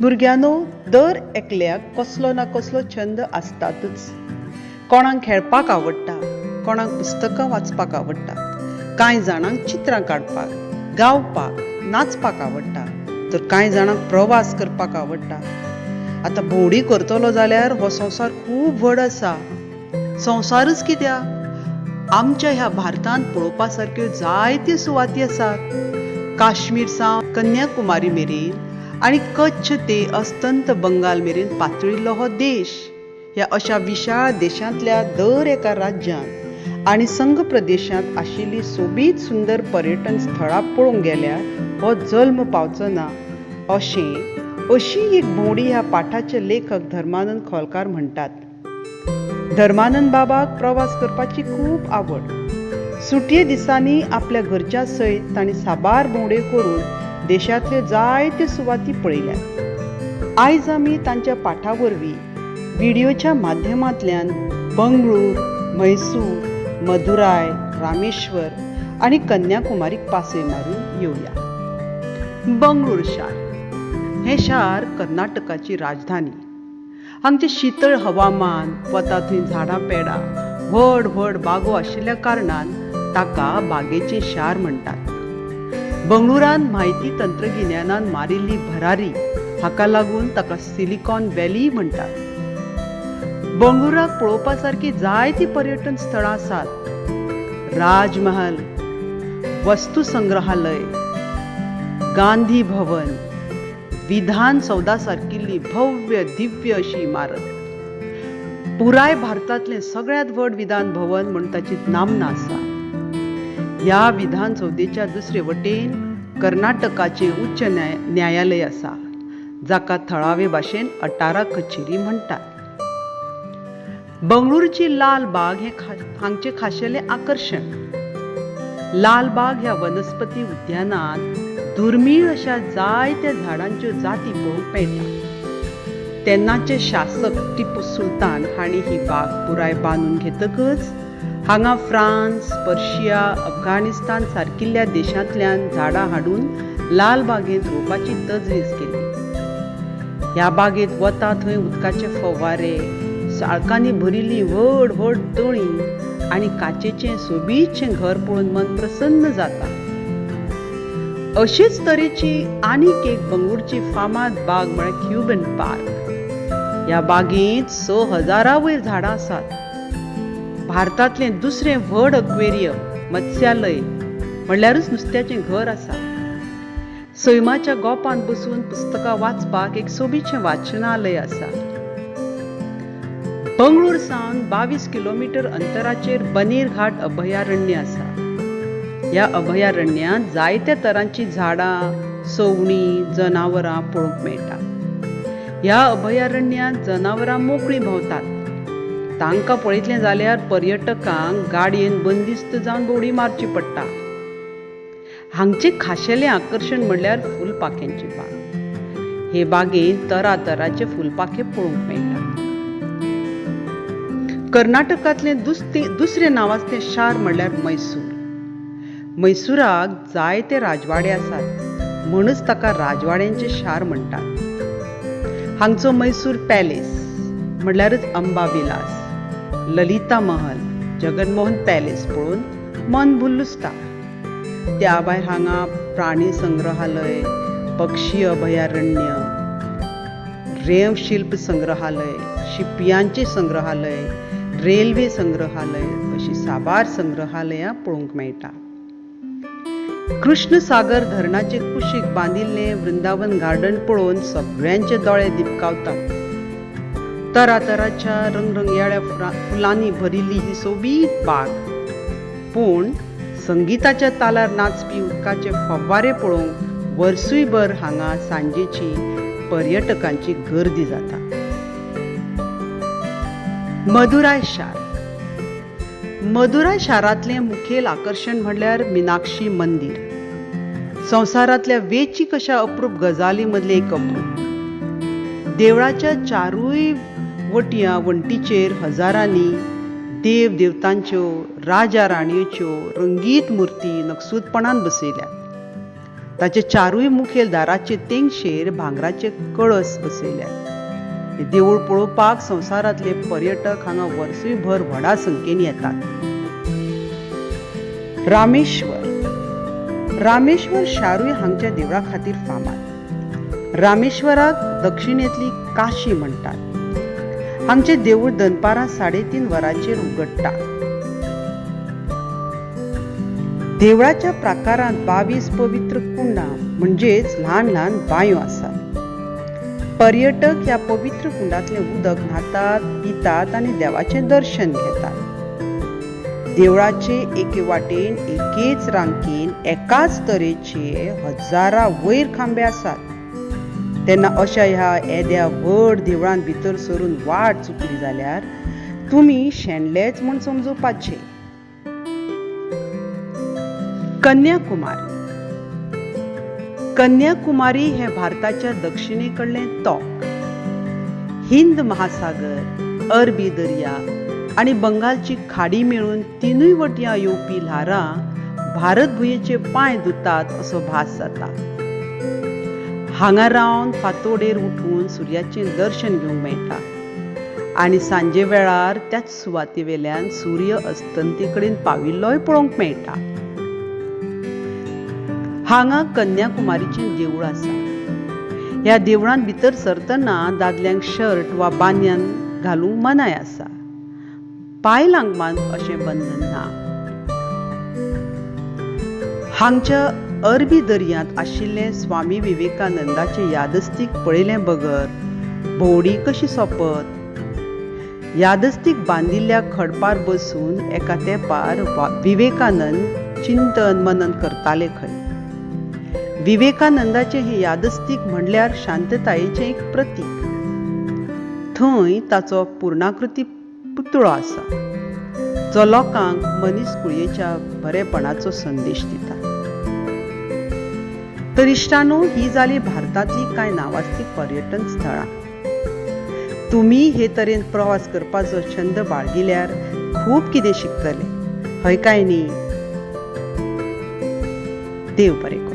भुरग्यानो दर एकल्याक कसलो ना कसलो छंद आसतातच. कोणाक खेळपाक आवडटा कोणाक पुस्तकां वाचपाक आवडटा कांय जाणांक चित्रां काडपाक गावपाक नाचपाक आवडटा तर कांय जाणांक प्रवास करपाक आवडटा. आतां भोंवडी करतलो जाल्यार हो संवसार खूब व्हड आसा. संवसारच कित्याक आमच्या ह्या भारतांत पळोवपा सारक्यो जायत्यो सुवाती आसात. काश्मीर सावन कन्याकुमारी मेरेन आनी कच्छ ते अस्तंत बंगाल मेरेन पातळिल्लो हो देश ह्या अशा विशाळ देशांतल्या दर एका राज्यांत आनी संघ प्रदेशांत आशिल्लीं सोबीत सुंदर पर्यटन स्थळां पळोवंक गेल्यार हो जल्म पावचो ना अशें अशी एक भोंवडी ह्या पाठाचे लेखक धर्मानंद खोलकार म्हणटात धर्मानंद बाबाक प्रवास करपाची खूब आवड. सुटये दिसांनी आपल्या घरच्या सयत तांणी साबार भोंवड्यो करून देशांतल्यो जायत्यो सुवाती पळयल्यात आयज आमी तांच्या पाठा वरवीं व्हिडिओच्या माध्यमांतल्यान बंगळूर म्हैसूर मदुराय रामेश्वर आनी कन्याकुमारीक पासय मारून येवया. बंगळूर शार. हें शार कर्नाटकाची राजधानी. हांगचें शीतळ हवामान वता थंय झाडां पेडां व्हड व्हड बागो आशिल्ल्या कारणान ताका बागेचें शार म्हणटात बंगळुरान म्हायती तंत्रगिन्यानान मारिल्ली भरारी हाका लागून ताका सिलिकॉन व्हॅली म्हणटात बंगळुराक पळोवपा सारकी जायतीं पर्यटन स्थळां आसात. राजमहल वस्तू संग्रहालय गांधी भवन विधान सौदा सारकिल्ली भव्य दिव्य अशी इमारत. पुराय भारतांतलें सगळ्यांत व्हड विधान भवन म्हूण ताची नामना आसा. ह्या विधानसवदेच्या दुसरे वटेन कर्नाटकाचें उच्च न्याय न्यायालय आसा जाका थळावे भाशेन अटारा कचेरी म्हणटात बंगळुरूची लाल बाग हें खा हांगचें खाशेलें आकर्शण लाल बाग ह्या वनस्पती उद्यानांत दुर्मीळ अशा जायत्या झाडांच्यो जाती पळोवंक मेळटा. तेन्नाचे शासक टिपू सुलतान हांणी ही बाग पुराय बांदून घेतकच हांगा फ्रांस पर्शिया अफगाणिस्तान सारकिल्ल्या देशांतल्यान झाडां हाडून लाल बागेंत रोवपाची तजवीज केली. ह्या बागेंत वता थंय उदकाचे फवारे साळकांनी भरिल्लीं व्हड व्हड तळी आनी काचेचें सोबीतशें घर पळोवन मन प्रसन्न जाता. अशीच तरेची आनीक एक बंगळुरची फामाद बाग म्हळ्यार क्युबन पार्क. ह्या बागेंत स हजारा वयर झाडां आसात. भारतांतलें दुसरें व्हड अक्वेरियम मत्स्यालय म्हणल्यारूच नुस्त्याचें घर आसा सैमाच्या गोपांत बसून पुस्तकां वाचपाक एक सोबीचें वाचनालय आसा बंगळूर सावन बावीस किलोमीटर अंतराचेर बनीर घाट अभयारण्य आसा ह्या अभयारण्यांत जायत्या तरांची झाडां सवणीं जनावरां पळोवंक मेळटा. ह्या अभयारण्यांत जनावरां मोकळीं भोंवतात. तांकां पळयतलें जाल्यार पर्यटकांक गाडयेन बंदिस्त जावन बोडी मारची पडटा. हांगचें खाशेलें आकर्शण म्हणल्यार फुलपाख्यांची बाग. हे बागेंत तरातरांचे फुलपाखे पळोवंक मेळटा कर्नाटकांतलें दुसते दुसरें नांवाचें शार म्हणल्यार मैसूर. मैसुराक जायते राजवाडे आसात म्हणूच ताका राजवाड्यांचें शार म्हणटात हांगचो मैसूर पॅलेस म्हणल्यारच अंबा विलास ललिता महल जगनमोहन पॅलेस पळोवन मन भुल्लुसता. त्या भायर हांगा प्राणी संग्रहालय पक्षी अभयारण्य रेव शिल्प संग्रहालय शिपयांचे संग्रहालय रेल्वे संग्रहालय अशी साबार संग्रहालयां पळोवंक मेळटा. कृष्णसागर धरणाचे कुशीक बांदिल्लें वृंदावन गार्डन पळोवन सगळ्यांचे दोळे दिपकावतात तरातराच्या रंगरंगयाळ्या फुलांनी भरिल्ली ही सोबीत बाग. पूण संगीताच्या तालार नाचपी उदकाचे फव्वारे पळोवंक वर्सूयभर हांगा सांजेची पर्यटकांची गर्दी जाता. मदुराय शार. मदुराय शारांतलें मुखेल आकर्शण म्हणल्यार मिनाक्षी मंदिर. संवसारांतल्या वेची कशा अप्रूप गजाली मदलें एक अप्रूप देवळाच्या चारूय वटयां वण्टीचेर हजारांनी देव देवतांच्यो राजा राणयोच्यो रंगीत मुर्ती नकसूदपणान बसयल्यात. ताचे चारूय मुखेल दाराचे तेंगशेर भांगराचे कळस बसयल्यात. हे देवूळ पळोवपाक संवसारांतले पर्यटक हांगा वर्सूय भर व्हडा संख्येन येतात. रामेश्वर. रामेश्वर शारूय हांगच्या देवळा खातीर फामाद. रामेश्वराक दक्षिणेतली काशी म्हणटात आमचे देवूळ दनपारां साडेतीन वरांचेर उगडटा देवळाच्या प्राकारात बावीस पवित्र कुंडां म्हणजेच ल्हान ल्हान बांयो आसात. पर्यटक ह्या पवित्र कुंडातले उदक न्हातात पितात आनी देवाचें दर्शन घेतात. देवळाचे एके वाटेन एकेच रांकेन एकाच तरेचे हजारा वयर खांबे आसात. तेन्ना अशा ह्या येद्या व्हड देवळांत भितर सरून वाट चुकली जाल्यार तुमी शेणलेच म्हूण समजूपाचे कन्याकुमारी. कन्याकुमारी हे भारताच्या दक्षिणेकडले तोंक हिंद महासागर अरबी दर्या आणि बंगालची खाडी मेळून तिनूय वटयां येवपी ल्हारां भारत भुंयेचे पांय धुतात असो भास जाता. हांगा रावन फांतोडेर उठून सुर्याचें दर्शन घेवंक मेळटा. आनी सांजे वेळार त्याच सुवाती वेल्यान सूर्य अस्तंती कडेन पाविल्लोय पळोवंक मेळटा. हांगा कन्याकुमारीचें देवूळ आसा. ह्या देवळांत भितर सरतना दादल्यांक शर्ट वा बान्यान घालूंक मनाय आसा. पांय मान अशें बंधन ना. हांगच्या अरबी दर्यांत आशिल्ले स्वामी विवेकानंदाचे यादस्तीक पळयलें बगर. भोंवडी कशी सोंपत? यादस्तीक बांदिल्ल्या खडपार बसून एका तेंपार वा- विवेकानंद चिंतन मनन करताले खंय. विवेकानंदाचे हे यादस्तीक म्हणल्यार शांततायेचें एक प्रतीक. थंय ताचो पूर्णाकृती पुतळो आसा. जो लोकांक मनीसकुळयेच्या बरेपणाचो संदेश दिता. तर इष्टानो ही झाली भारतातली कांय नांवाजली पर्यटन स्थळां. तुमी हे तरेन प्रवास करपाचो छंद बाळगिल्यार खूब कितें शिकतले. हय काय न्ही देव बरें